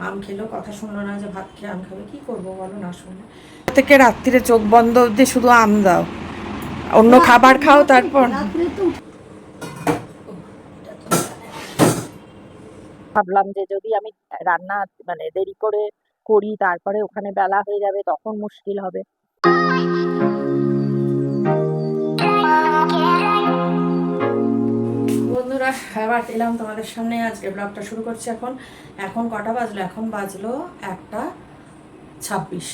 আম খেলো কথা শুনলো না যে ভাত খেয়ে আম খাবে কি করব বলো না শুনলে। থেকে রাত্রিরে চোখ বন্ধ অবধি শুধু আম দাও। অন্য খাবার খাও তারপর। ভাবলাম যে যদি আমি রান্না মানে দেরি করে করি তারপরে ওখানে বেলা হয়ে যাবে তখন মুশকিল হবে। বন্ধুরা এবার এলাম তোমাদের সামনে। আজকে ব্লগটা শুরু করছি এখন। এখন কটা বাজলো? এখন বাজলো একটা ছাব্বিশ।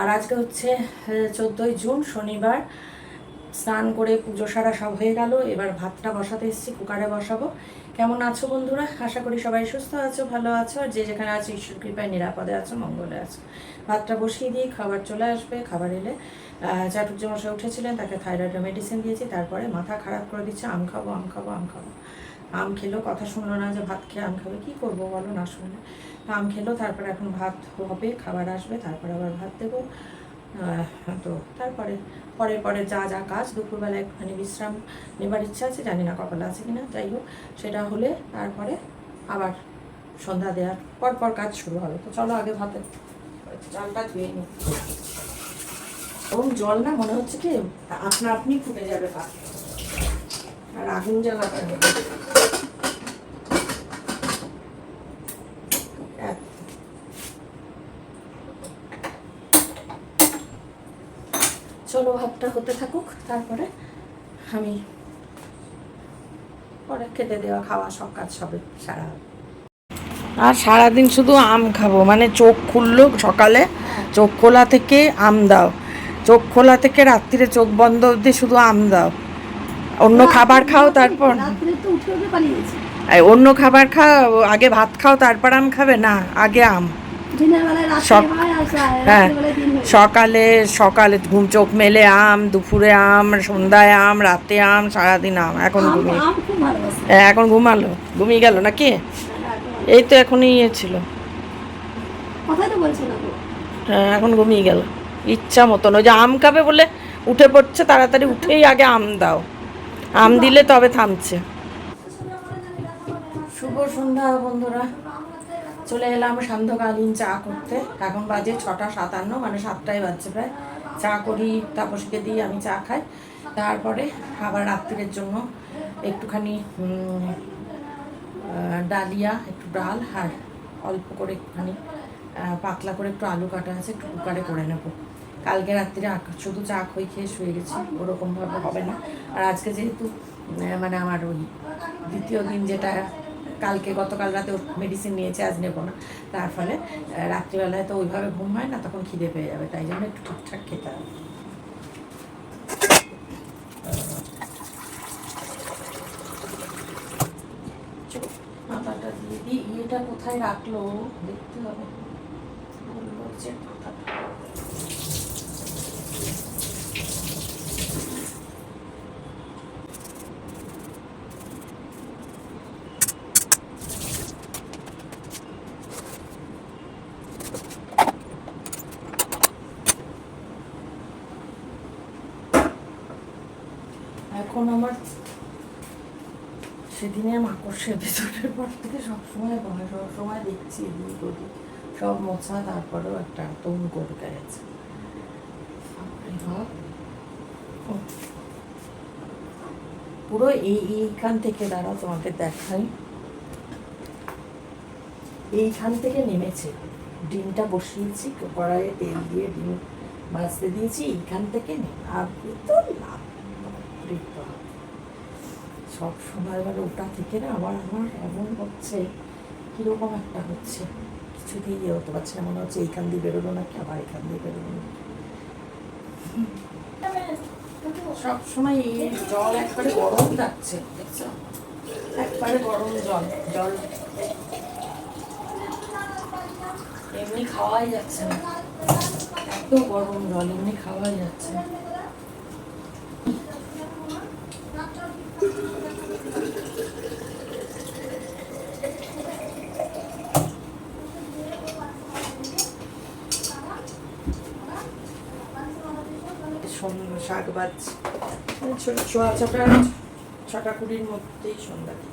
আর আজকে হচ্ছে চোদ্দোই জুন, শনিবার। স্নান করে পুজো সারা সব হয়ে গেল। এবার ভাতটা বসাতে এসেছি, কুকারে বসাবো। কেমন আছো বন্ধুরা? আশা করি সবাই সুস্থ আছো, ভালো আছো। আর যে যেখানে আছো, ঈশ্বর কৃপায়, নিরাপদে আছো, মঙ্গলে আছো। ভাতটা বসিয়ে দিয়ে খাবার চলে আসবে, খাবার এলে চাটুর্য মশাই উঠেছিলেন, তাকে থাইরয়েডের মেডিসিন দিয়েছি, তারপরে মাথা খারাপ করে দিচ্ছে, আম খাব আম খাব আম খাব। আম খেলো কথা শুনলো না যে ভাত খেয়ে আম খাবে, কী করব বলো না শুনলে। আম খেলো, তারপরে এখন ভাত হবে, খাবার আসবে, তারপরে আবার ভাত দেবো। তো তারপরে পরে পরে যা যা কাজ, দুপুরবেলা একটুখানি বিশ্রাম নেবার ইচ্ছা আছে, জানি না কপালে আছে কিনা, যাই হোক, সেটা হলে তারপরে আবার সন্ধ্যা দেওয়ার পর পর কাজ শুরু হবে। তো চলো আগে ভাতে চালটা ধুয়ে নিই। ওরম জল না মনে হচ্ছে কি আপনা আপনি ফুটে যাবে ভাত আর আগুন জ্বালাতে হবে। চলো ভাতটা হতে থাকুক তারপরে আমি পরে খেতে দেওয়া খাওয়া সব কাজ হবে সারা। আর সারাদিন শুধু আম খাব মানে চোখ খুললো সকালে চোখ খোলা থেকে আম দাও। চোখ খোলা থেকে রাত্রিরে চোখ বন্ধ অবধি শুধু আম দাও। অন্য খাবার খাও তারপর অন্য খাবার খাও আগে ভাত খাও তারপর আম খাবে? না আগে আম। হয়। সকালে সকালে ঘুম চোখ মেলে আম দুপুরে আম সন্ধ্যায় আম রাতে আম সারাদিন আম। এখন ঘুমিয়ে হ্যাঁ, এখন ঘুমালো। ঘুমিয়ে গেল নাকি? এই তো এখনই ইয়ে ছিল। হ্যাঁ এখন ঘুমিয়ে গেল। ইচ্ছা মতন। ওই যে আম খাবে বলে উঠে পড়ছে তাড়াতাড়ি উঠেই আগে আম দাও। আম দিলে তবে থামছে। শুভ সন্ধ্যা বন্ধুরা। চলে এলাম সান্ধ্যকালীন চা করতে। এখন বাজে ছটা সাতান্ন মানে সাতটায় বাজছে প্রায়। চা করি তাপসকে দিই আমি চা খাই। তারপরে আবার রাত্রির জন্য একটুখানি ডালিয়া একটু ডাল আর অল্প করে একটুখানি পাতলা করে একটু আলু কাটা আছে একটু কুকারে করে নেব। কালকে রাত্রিরে শুধু চা খই খেয়ে শুয়ে গেছি, ওরকমভাবে হবে না। আর আজকে যেহেতু মানে আমার ওই দ্বিতীয় দিন যেটা কালকে, গতকাল রাতে মেডিসিন নিয়েছে, আজ নেব না। তার ফলে রাত্রিবেলায় তো ওইভাবে ঘুম হয় না, তখন খিদে পেয়ে যাবে, তাই জন্য একটু ঠিকঠাক খেতে হবে। দিই, ইয়েটা কোথায় রাখল? দেখতে হবে। বলল যে মাথাটা এখন আমার সেদিনের মাকড়সের ভেতরের পর থেকে সবসময় বয় সবসময় দেখছি এদিক ওদিক। সব মোছা, তারপরেও একটা তম করে গেছে। পুরো এই, এইখান থেকে দাঁড়াও, তোমাকে দেখাই। এইখান থেকে নেমেছে। ডিমটা বসিয়েছি, কড়াইয়ে তেল দিয়ে ডিম ভাজতে দিয়েছি, এইখান থেকে নেমে। আপনি তো লাভ। সব সময় এবার ওটা থেকে না আবার আমার এমন হচ্ছে, কীরকম একটা হচ্ছে, কিছুতেই ইয়ে হতে পারছে না। মনে হচ্ছে এইখান দিয়ে বেরোলো নাকি, আবার এখান দিয়ে বেরোলো নাকি। সব সময় এই জল একবারে গরম যাচ্ছে একবারে গরম জল জল। এমনি খাওয়াই যাচ্ছে না। এত গরম জল, এমনি খাওয়াই যাচ্ছে না সন্ধ্যা শাক বাজ ছটা ছটা ছটা কুড়ির মধ্যেই সন্ধ্যা দিই।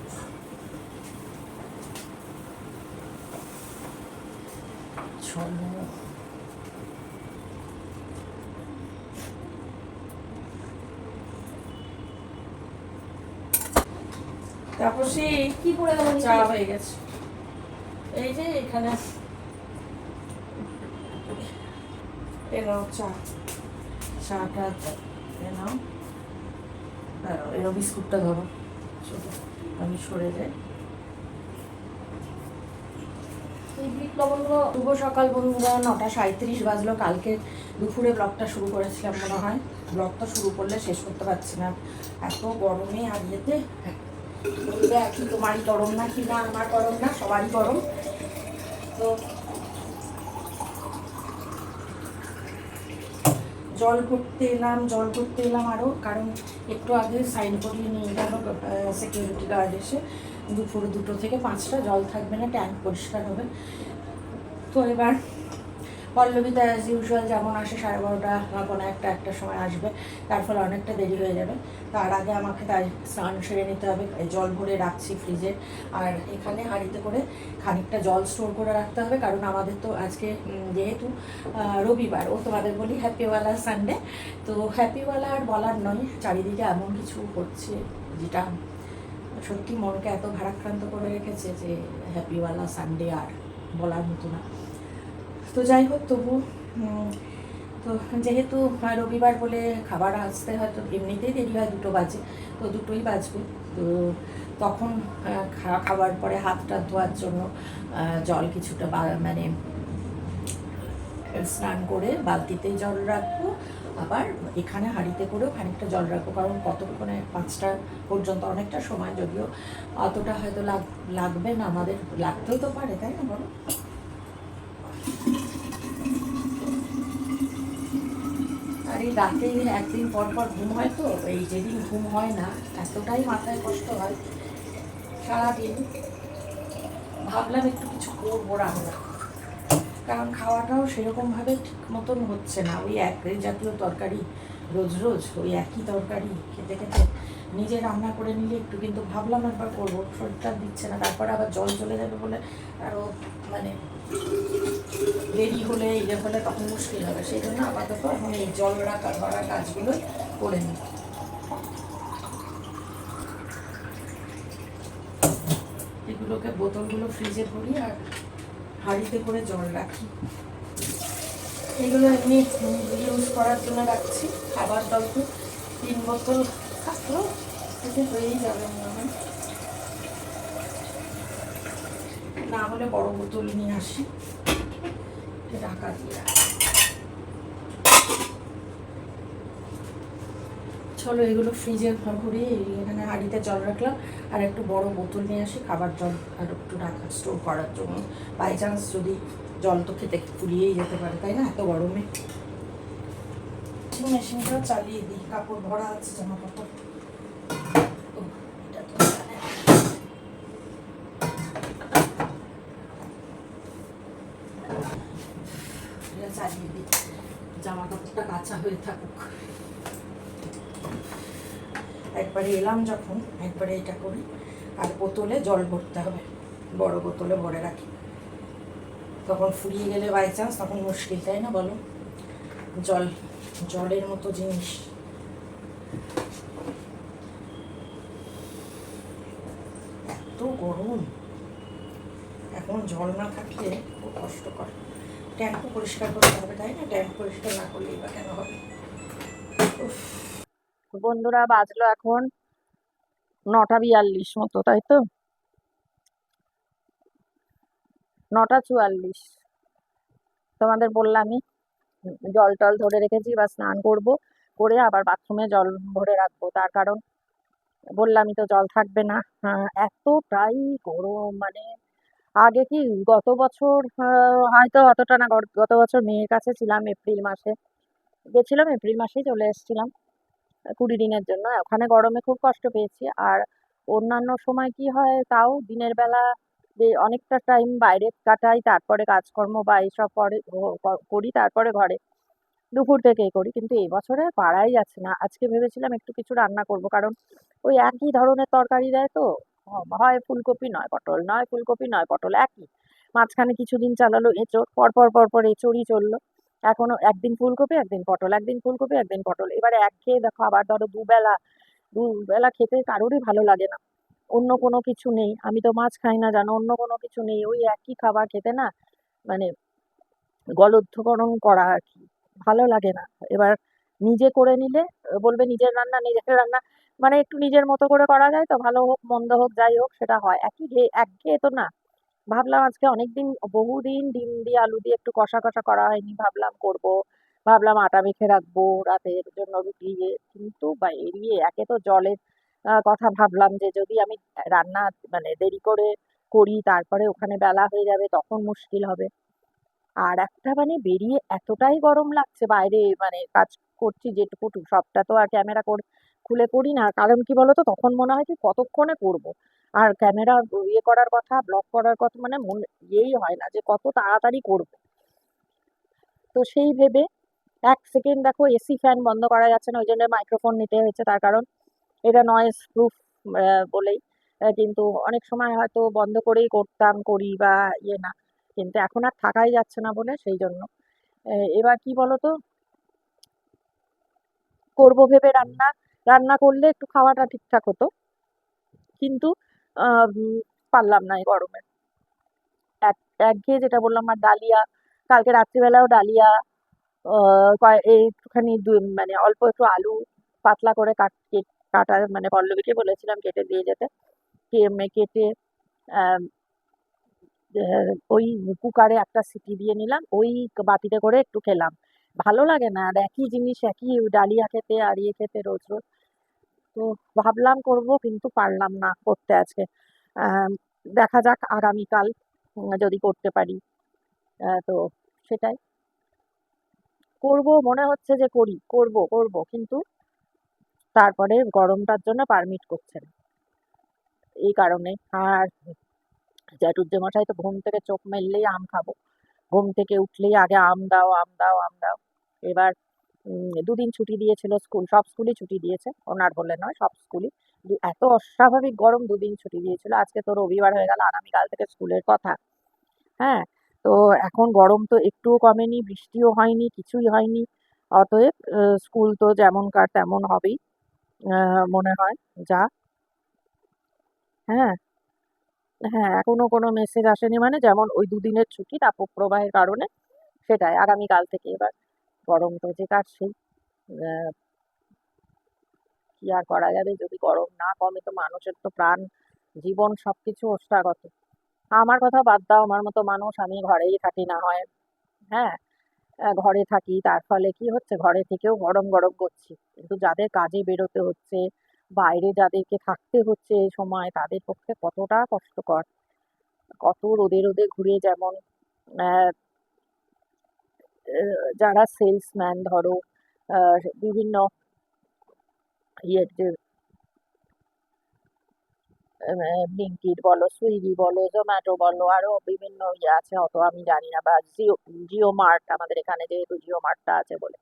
তারপর সে কি করে গেল চা হয়ে গেছে। এই যে এখানে। এনাও চা। চাটা এরও বিস্কুটটা ধরো। আমি সরে যাই। শুভ সকাল বন্ধুরা, নটা সাঁত্রিশ বাজলো। কালকে দুপুরে ব্লগটা শুরু করেছিলাম মনে হয়। ব্লগটা শুরু করলে শেষ করতে পারছি না। এত গরমে আর ইয়েতে কি তোমারই গরম না, কি না, আমার গরম না, সবারই গরম। তো জল ভরতে এলাম, জল ভরতে এলাম আরও কারণ একটু আগে সাইন করিয়ে নিয়ে গেল সিকিউরিটি গার্ড এসে। দুপুর দুটো থেকে পাঁচটা, জল থাকবে না ট্যাঙ্ক পরিষ্কার হবে। তো এবার পল্লবীতে অ্যাজ ইউজুয়াল যেমন আসে সাড়ে বারোটা বা কোনো একটা একটা সময় আসবে, তার ফলে অনেকটা দেরি হয়ে যাবে। তার আগে আমাকে তাই স্নান সেরে নিতে হবে জল ভরে রাখছি ফ্রিজে আর এখানে হাঁড়িতে করে খানিকটা জল স্টোর করে রাখতে হবে, কারণ আমাদের তো আজকে যেহেতু রবিবার, ও তোমাদের বলি হ্যাপিওয়ালা সানডে তো হ্যাপিওয়ালা আর বলার নয়, চারিদিকে এমন কিছু হচ্ছে যেটা সত্যি মনকে এত ভারাক্রান্ত করে রেখেছে যে হ্যাপিওয়ালা সানডে আর বলার মতো না। তো যাই হোক, তবু তো যেহেতু রবিবার বলে খাবার আসতে হয়তো এমনিতেই দেরি হয়, দুটো বাজে, তো দুটোই বাজবে। তো তখন খাবার পরে হাতটা ধোয়ার জন্য জল কিছুটা মানে স্নান করে বালতিতে জল রাখব, আবার এখানে হাঁড়িতে করেও খানিকটা জল রাখব, কারণ কতক্ষণে পাঁচটা পর্যন্ত অনেকটা সময়, যদিও অতটা হয়তো লাগ, লাগবে না, আমাদের, লাগতেও তো পারে, তাই না বলো? এই রাতে একদিন পর পর ঘুম হয় তো, এই যেদিন ঘুম হয় না, এতটাই মাথায় কষ্ট হয়। সারাদিন ভাবলাম একটু কিছু করব রান্না। কারণ খাওয়াটাও সেরকমভাবে ঠিক মতন হচ্ছে না, ওই এক জাতীয় তরকারি রোজ রোজ ওই একই তরকারি খেতে খেতে নিজে রান্না করে নিলে একটু কিন্তু ভাবলাম একবার করব, শরীরটা দিচ্ছে না, তারপরে আবার জল চলে যাবে বলে আরও মানে দেরি হলে ইয়ে হলে তখন মুশকিল হবে সেই জন্য আপাতত এখন এই জল রাখা, ধরা কাজগুলো করে নিই। এগুলোকে বোতলগুলো ফ্রিজে ভরি আর হাঁড়িতে করে জল রাখি। এগুলো এমনি ইউজ করার জন্য রাখছি। খাবার তো তিন বোতল থাকলেও এতে হয়েই যাবে মনে না হলে বড় বোতল নিয়ে আসি। রাখা দিয়ে চলো এগুলো ফ্রিজে ভরে এখানে হাঁড়িতে জল রাখলাম। আর একটু বড় বোতল নিয়ে আসি, খাবার জল আর একটু রাখা স্টোর করার জন্য। বাই চান্স যদি জল তো খেতে ফুরিয়েই যেতে পারে তাই না? এত গরমে। মেশিনটাও চালিয়ে দিই কাপড় ভরা আছে জামা কাপড় চালিয়ে দিই জামা কাপড়টা কাঁচা হয়ে থাকুক। একবারে এলাম যখন একবারে এটা করি আর বোতলে জল ভরতে হবে বড় বোতলে ভরে রাখি। তখন ফুরিয়ে গেলে বাই চান্স তখন মুশকিল, তাই না বলো? জল, জলের মতো জিনিস। এত গরম। এখন জল না থাকলে খুব কষ্টকর। ট্যাঙ্কও পরিষ্কার করতে হবে, তাই না? ট্যাঙ্ক পরিষ্কার না করলেই বা কেন হবে? বন্ধুরা, বাজলো এখন নটা বিয়াল্লিশ মতো, তাই তো? নটা চুয়াল্লিশ। তোমাদের বললামই জল টল ধরে রেখেছি বা স্নান করব করে আবার বাথরুমে জল ভরে রাখব তার কারণ বললামই তো জল থাকবে না। হ্যাঁ, এতটাই গরম মানে আগে কি গত বছর হয়তো অতটা না গত- বছর মেয়ের কাছে ছিলাম এপ্রিল মাসে। গেছিলাম এপ্রিল মাসেই চলে এসেছিলাম কুড়ি দিনের জন্য। ওখানে গরমে খুব কষ্ট পেয়েছি আর অন্যান্য সময় কি হয় তাও দিনের বেলা অনেকটা টাইম বাইরে কাটাই, তারপরে কাজকর্ম বা এইসব পরে করি, তারপরে ঘরে। দুপুর থেকেই করি, কিন্তু এই বছরে পারাই যাচ্ছে না। আজকে ভেবেছিলাম একটু কিছু রান্না করব, কারণ ওই একই ধরনের তরকারি দেয় তো। হয় ফুলকপি, নয় পটল, নয় ফুলকপি, নয় পটল, একই। মাঝখানে কিছুদিন চালালো এঁচোড়, পরপর পরপর এঁচোড়ই চলল। এখনও একদিন ফুলকপি, একদিন পটল, একদিন ফুলকপি, একদিন পটল। এবারে এক খেয়ে দেখো, আবার ধরো দুবেলা দুবেলা খেতে কারোরই ভালো লাগে না। অন্য কোনো কিছু নেই। আমি তো মাছ খাই না, জানো? অন্য কোনো কিছু নেই। ওই একই খাবার খেতে না মানে গলদঘকরণ করা আর কি। ভালো লাগে না। এবার নিজে করে নিলে, বলবে নিজের রান্না নিজের রান্না। মানে একটু নিজের মতো করে করা যায় তো, ভালো হোক, মন্দ হোক, যাই হোক, সেটা হয়। একই একঘেয়ে তো না। ভাবলাম আজকে অনেকদিন বহুদিন ডিম দিয়ে আলু দিয়ে একটু কষা কষা করা হয়নি। ভাবলাম করব। ভাবলাম আটা মেখে রাখব রাতের জন্য রুটি কিন্তু বা এড়িয়ে একে তো জলের কথা ভাবলাম যে যদি আমি রান্না মানে দেরি করে করি, তারপরে ওখানে বেলা হয়ে যাবে, তখন মুশকিল হবে। আর একটা মানে বেরিয়ে এতটাই গরম লাগছে বাইরে মানে কাজ করছি যেটুকু সবটা তো আর ক্যামেরা করে, খুলে করি না। কারণ কি বলতো, তখন মনে হয় কি কতক্ষণে করব? আর ক্যামেরা ইয়ে করার কথা ব্লগ করার কথা মানে মনে, ইয়েই হয় না যে কত তাড়াতাড়ি করব। তো সেই ভেবে এক সেকেন্ড দেখো এসি ফ্যান বন্ধ করা যাচ্ছে না, ওই জন্য মাইক্রোফোন নিতে হয়েছে, তার কারণ এটা নয়েজ প্রুফ বলেই। কিন্তু অনেক সময় হয়তো বন্ধ করেই করতাম, করি বা ইয়ে না। কিন্তু এখন আর থাকাই যাচ্ছে না বলে সেই জন্য। এবার কি বলতো? করব ভেবে রান্না রান্না করলে একটু খাওয়াটা ঠিকঠাক হতো। কিন্তু পারলাম না এই গরমে। এক একঘেয়ে যেটা বললাম, আর ডালিয়া, কালকে রাত্রিবেলাও ডালিয়া একটুখানি মানে অল্প একটু আলু পাতলা করে কাট কেট- মানে পল্লবীকে বলেছিলাম কেটে দিয়ে যেতে। কেটে ওই কুকারে একটা সিটি দিয়ে নিলাম, ওই বাটিতে করে একটু খেলাম। ভালো লাগে না, আর একই জিনিস, একই ডালিয়া খেতে আর ইয়ে খেতে রোজ রোজ। তো ভাবলাম করব, কিন্তু পারলাম না করতে আজকে। দেখা যাক আগামীকাল যদি করতে পারি। তো সেটাই। করব, মনে হচ্ছে যে করি, করব করব, কিন্তু তারপরে গরমটার জন্য পারমিট করছে না এই কারণে আর জ্যাঠুর্যে মশাই তো ঘুম থেকে চোখ মেললেই আম খাব। ঘুম থেকে উঠলেই আগে আম দাও আম দাও আম দাও। এবার দুদিন ছুটি দিয়েছিল স্কুল, সব স্কুলই ছুটি দিয়েছে। ওনার বলে নয়, সব স্কুলই। এত অস্বাভাবিক গরম দুদিন ছুটি দিয়েছিল। আজকে তো রবিবার হয়ে গেল, আগামীকাল থেকে স্কুলের কথা। হ্যাঁ তো এখন গরম তো একটুও কমেনি, বৃষ্টিও হয়নি, কিছুই হয়নি। অতএব স্কুল তো যেমনকার তেমন হবেই। মনে হয়, যা। হ্যাঁ। হ্যাঁ এখনও কোনো মেসেজ আসেনি মানে যেমন ওই দুদিনের ছুটি তাপপ্রবাহের কারণে সেটাই, আগামীকাল থেকে এবার গরম তো যে কার সেই কি আর করা যাবে, যদি গরম না কমে তো মানুষের তো প্রাণ, জীবন সব কিছু ওষ্ঠাগত আমার কথা বাদ দাও, আমার মতো মানুষ, আমি ঘরেই থাকি না হয়। হ্যাঁ ঘরে থাকি। তার ফলে কি হচ্ছে? ঘরে থেকেও গরম গরম করছি। কিন্তু যাদের কাজে বেরোতে হচ্ছে, বাইরে যাদেরকে থাকতে হচ্ছে সময়, তাদের পক্ষে কতটা কষ্টকর? কত রোদে রোদে ঘুরে যেমন যারা সেলসম্যান ধরো বিভিন্ন ইয়ের যে ব্লিঙ্কিট বলো সুইগি বলো জোম্যাটো বলো, আরও বিভিন্ন ইয়ে আছে, অত আমি জানি না, বা জিও জিও মার্ট আমাদের এখানে যেহেতু জিও মার্টটা আছে বলে।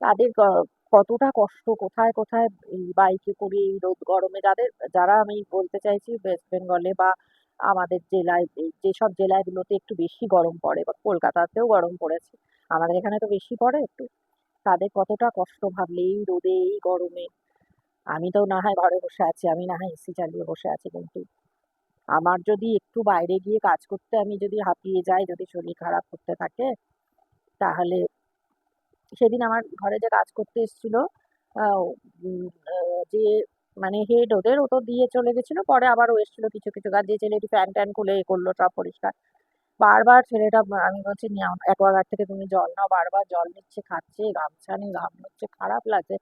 তাদের কতটা কষ্ট, কোথায় কোথায় এই বাইকে করে এই রোদ গরমে যাদের যারা আমি বলতে চাইছি ওয়েস্ট বেঙ্গলে বা আমাদের জেলায় যেসব জেলাগুলোতে একটু বেশি গরম পড়ে, বা কলকাতাতেও গরম পড়েছে, আমাদের এখানে তো বেশি পড়ে একটু, তাদের কতটা কষ্ট ভাবলে এই রোদে, এই গরমে। আমি তো না হয় ঘরে বসে আছি, আমি না হয় এসি চালিয়ে বসে আছি কিন্তু। আমার যদি একটু বাইরে গিয়ে কাজ করতে আমি যদি হাঁপিয়ে যাই, যদি শরীর খারাপ করতে থাকে, তাহলে সেদিন আমার ঘরে যে কাজ করতে এসেছিল যে মানে হেড ওদের, ও তো দিয়ে চলে গেছিল, পরে আবার ও এসেছিল কিছু কিছু কাজ। দিয়ে ছেলে একটু ফ্যান ট্যান খুলে এ করল, সব পরিষ্কার। বারবার ছেলেটা, আমি বলছি অ্যাকোয়াগার্ড থেকে তুমি জল নাও, বারবার জল নিচ্ছে, খাচ্ছে, গামছা নিয়ে ঘাম হচ্ছে, খারাপ লাগছে।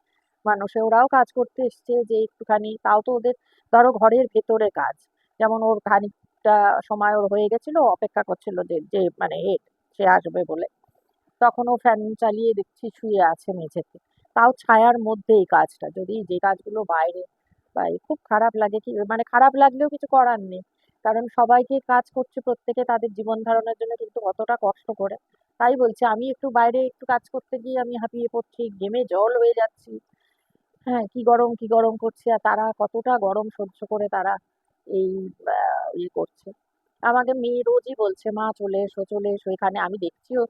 মানুষে, ওরাও কাজ করতে এসছে যে একটুখানি, তাও তো ওদের ধরো ঘরের ভেতরে কাজ। যেমন ওর খানিকটা সময় ওর হয়ে গেছিল, অপেক্ষা করছিল যে যে মানে হেড সে আসবে বলে। তখন ও ফ্যান চালিয়ে দেখছি শুয়ে আছে মেঝেতে। তাও ছায়ার মধ্যে এই কাজটা। যদি যে কাজগুলো বাইরে বা খুব খারাপ লাগে কি মানে খারাপ লাগলেও কিছু করার নেই। কারণ সবাইকে কাজ করছে, প্রত্যেকে তাদের জীবন ধারণের জন্য কিন্তু কতটা কষ্ট করে। তাই বলছে, আমি একটু বাইরে একটু কাজ করতে গিয়ে আমি হাঁপিয়ে পড়ছি, ঘেমে জল হয়ে যাচ্ছি। হ্যাঁ কি গরম কি গরম করছে আর তারা কতটা গরম সহ্য করে তারা এই ইয়ে করছে। আমাকে মেয়ে রোজই বলছে, মা, চলে এসো চলে এসো, এখানে আমি দেখছিও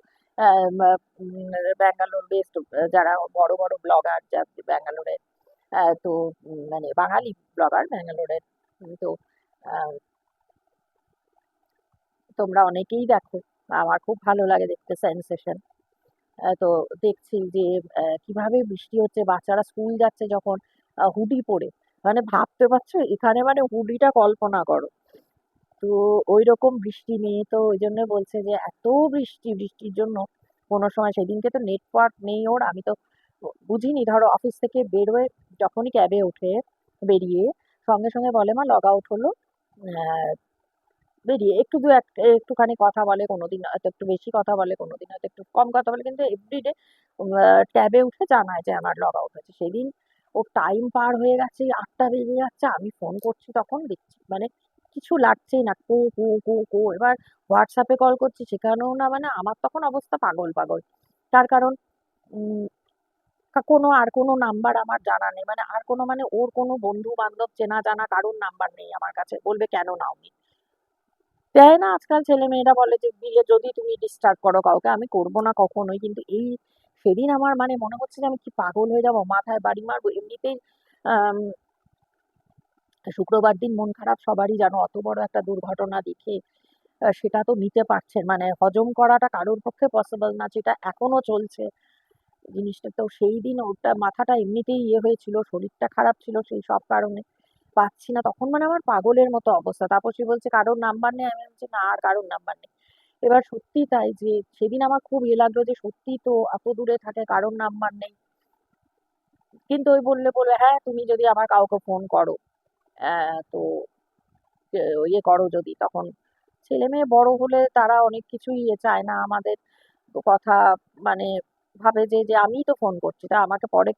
ব্যাঙ্গালোর বেস্ট যারা বড় বড় ব্লগার যা, ব্যাঙ্গালোরে তো মানে বাঙালি ব্লগার ব্যাঙ্গালোরের তো তোমরা অনেকেই দেখো, আমার খুব ভালো লাগে দেখতে সেন্সেশন তো দেখছি যে কীভাবে বৃষ্টি হচ্ছে, বাচ্চারা স্কুল যাচ্ছে যখন হুডি পরে। মানে ভাবতে পারছ? এখানে মানে হুডিটা কল্পনা করো। তো ওই রকম বৃষ্টি নেই, তো ওই জন্য বলছে যে, এত বৃষ্টি, বৃষ্টির জন্য কোনো সময় সেদিনকে তো নেটওয়ার্ক নেই ওর। আমি তো বুঝিনি। ধরো অফিস থেকে বেরোয় যখনই ক্যাবে ওঠে বেরিয়ে সঙ্গে সঙ্গে বলে, মা, লগ আউট হলো। বেরিয়ে একটু দু এক, একটুখানি কথা বলে কোনোদিন হয়তো একটু বেশি কথা বলে, কোনোদিন হয়তো একটু কম কথা বলে, কিন্তু এভরিডে ট্যাবে উঠে জানায় যে আমার লগ আউট হয়েছে। সেদিন ওর টাইম পার হয়ে গেছে, আটটা বেজে যাচ্ছে, আমি ফোন করছি তখন দেখছি মানে কিছু লাগছেই না, কো কো কো কো, এবার হোয়াটসঅ্যাপে কল করছি, সেখানেও না মানে আমার তখন অবস্থা পাগল পাগল। তার কারণ কোনো, আর কোনো নাম্বার আমার জানা নেই মানে আর কোনো মানে ওর কোনো বন্ধু বান্ধব চেনা জানা কারোর নাম্বার নেই আমার কাছে, বলবে, কেন নাওনি? দেয় না আজকাল ছেলে মেয়েরা বলে যে, বিয়ে যদি তুমি ডিস্টার্ব করো কাউকে, আমি করব না কখনোই। কিন্তু এই সেদিন আমার মানে মনে হচ্ছে যে, আমি কি পাগল হয়ে যাব? মাথায় বাড়ি মারবো? এমনিতেই শুক্রবার দিন মন খারাপ সবারই জানো, অত বড় একটা দুর্ঘটনা দেখে সেটা তো নিতে পারছেন। মানে হজম করাটা কারোর পক্ষে পসিবল না, যেটা এখনও চলছে। জিনিসটা তো সেই দিন ওটা মাথাটা এমনিতেই ইয়ে হয়েছিল, শরীরটা খারাপ ছিল সেই সব কারণে। পাচ্ছি না। তখন মানে আমার পাগলের মতো অবস্থা। তাপসী বলছে, কারোর নাম্বার নেই? আমি বলছি, না, আর কারোর নাম্বার নেই। এবার সত্যি তাই যে সেদিন আমার খুব ইয়ে লাগল যে সত্যি তো এত দূরে থাকে, কারোর নাম্বার নেই। কিন্তু ওই বললে বলে হ্যাঁ তুমি যদি আমার কাউকে ফোন করো তো ইয়ে করো যদি। তখন ছেলে মেয়ে বড় হলে তারা অনেক কিছুই ইয়ে চায় না। আমাদের কথা মানে ভাবে যে যে আমিই তো ফোন করছি। তা আমাকে পরে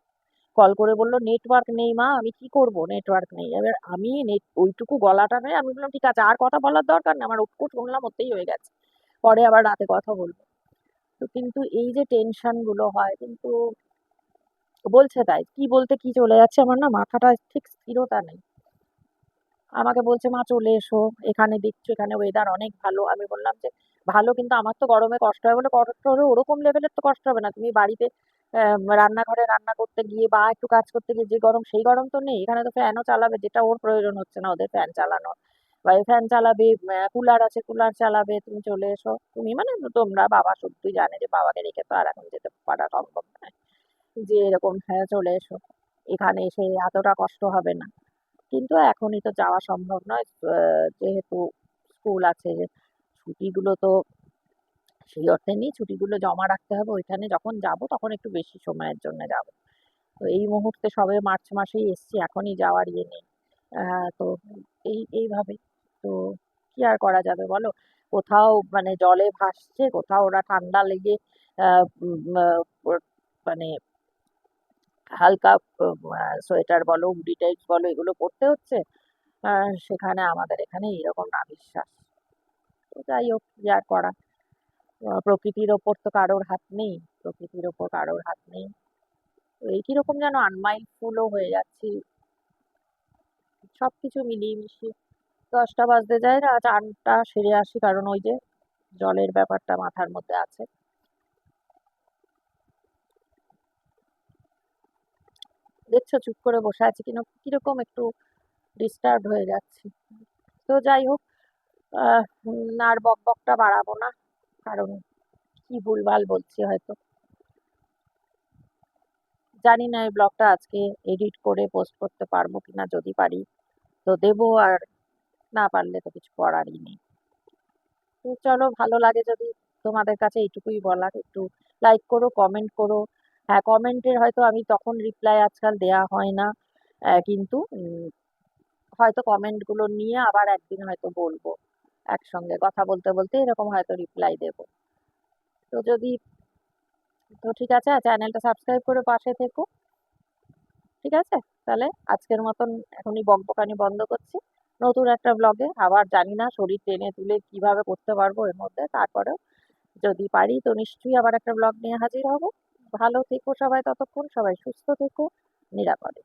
কল করে বলল নেটওয়ার্ক নেই মা, আমি কি করব? নেটওয়ার্ক নেই। এবার আমি নেট ওইটুকু গলাটা নেই আমি বললাম, ঠিক আছে, আর কথা বলার দরকার নেই, আমার ওটুকু শুনলাম, ওতেই হয়ে গেছে। পরে আবার রাতে কথা বলব তো কিন্তু এই যে টেনশনগুলো হয়, কিন্তু বলছে তাই, কি বলতে কি চলে যাচ্ছে? আমার না মাথাটা ঠিক স্থিরতা নেই। আমাকে বলছে, মা, চলে এসো, এখানে দেখছ, এখানে ওয়েদার অনেক ভালো। আমি বললাম যে, ভালো, কিন্তু আমার তো গরমে কষ্ট হয়। বলে কষ্ট হলে ওরকম লেভেলের তো কষ্ট হবে না। তুমি বাড়িতে রান্নাঘরে রান্না করতে গিয়ে বা একটু কাজ করতে গিয়ে যে গরম, সেই গরম তো নেই। এখানে তো ফ্যানও চালাবে, যেটা ওর প্রয়োজন হচ্ছে না ওদের ফ্যান চালানো। বা ফ্যান চালাবে কুলার আছে কুলার চালাবে, তুমি চলে এসো। তুমি মানে তোমরা বাবা সত্যি জানে যে বাবাকে রেখে তো আর এখন যেতে পারা সম্ভব নয় যে এরকম হ্যাঁ চলে এসো। এখানে এসে এতটা কষ্ট হবে না। কিন্তু এখনই তো যাওয়া সম্ভব নয়। যেহেতু স্কুল আছে ছুটিগুলো তো সেই অর্থে নেই। ছুটিগুলো জমা রাখতে হবে। ওইখানে যখন যাব, তখন একটু বেশি সময়ের জন্য যাব। তো এই মুহূর্তে সবে মার্চ মাসেই এসছি, এখনই যাওয়ার ইয়ে নেই। তো এই এইভাবে তো কি আর করা যাবে বলো? কোথাও মানে জলে ভাসছে, কোথাও ওরা ঠান্ডা লেগে মানে হালকা সোয়েটার বলো, হুডি টাইপস বলো, এগুলো পরতে হচ্ছে। সেখানে আমাদের এখানে এরকম না, বিশ্বাস। তো যাই হোক, কি আর করা? প্রকৃতির ওপর তো কারোর হাত নেই, প্রকৃতির ওপর কারোর হাত নেই। তো এই কীরকম যেন আনমাইন্ডফুলও হয়ে যাচ্ছি। সব কিছু মিলিয়ে মিশিয়ে দশটা বাজতে যায় না চানটা সেরে আসি, কারণ ওই যে জলের ব্যাপারটা মাথার মধ্যে আছে। দেখছ চুপ করে বসে আছি, কিনা, কীরকম একটু ডিস্টার্ব হয়ে যাচ্ছি। তো যাই হোক আর বক বকটা বাড়াবো না। কারণ কি ভুলভাল বলছি হয়তো। জানি না এই ব্লগটা আজকে এডিট করে পোস্ট করতে পারব কিনা যদি পারি। তো দেবো আর না পারলে তো কিছু করারই নেই। তো চলো ভালো লাগে যদি তোমাদের কাছে এইটুকুই বলার। একটু লাইক করো কমেন্ট করো। হ্যাঁ কমেন্টের হয়তো আমি তখন রিপ্লাই আজকাল দেয়া হয় না। কিন্তু হয়তো কমেন্টগুলো নিয়ে আবার একদিন হয়তো বলব। একসঙ্গে কথা বলতে বলতে এরকম হয়তো রিপ্লাই দেবো। তো যদি, তো ঠিক আছে চ্যানেলটা সাবস্ক্রাইব করে পাশে থেকো। ঠিক আছে? তাহলে আজকের মতন এখনই বকবকানি বন্ধ করছি। নতুন একটা ব্লগে আবার জানি না শরীর টেনে তুলে কীভাবে করতে পারব এর মধ্যে, তারপরেও যদি পারি তো নিশ্চয়ই আবার একটা ব্লগ নিয়ে হাজির হব। ভালো থেকো সবাই ততক্ষণ, সবাই সুস্থ থেকো, নিরাপদে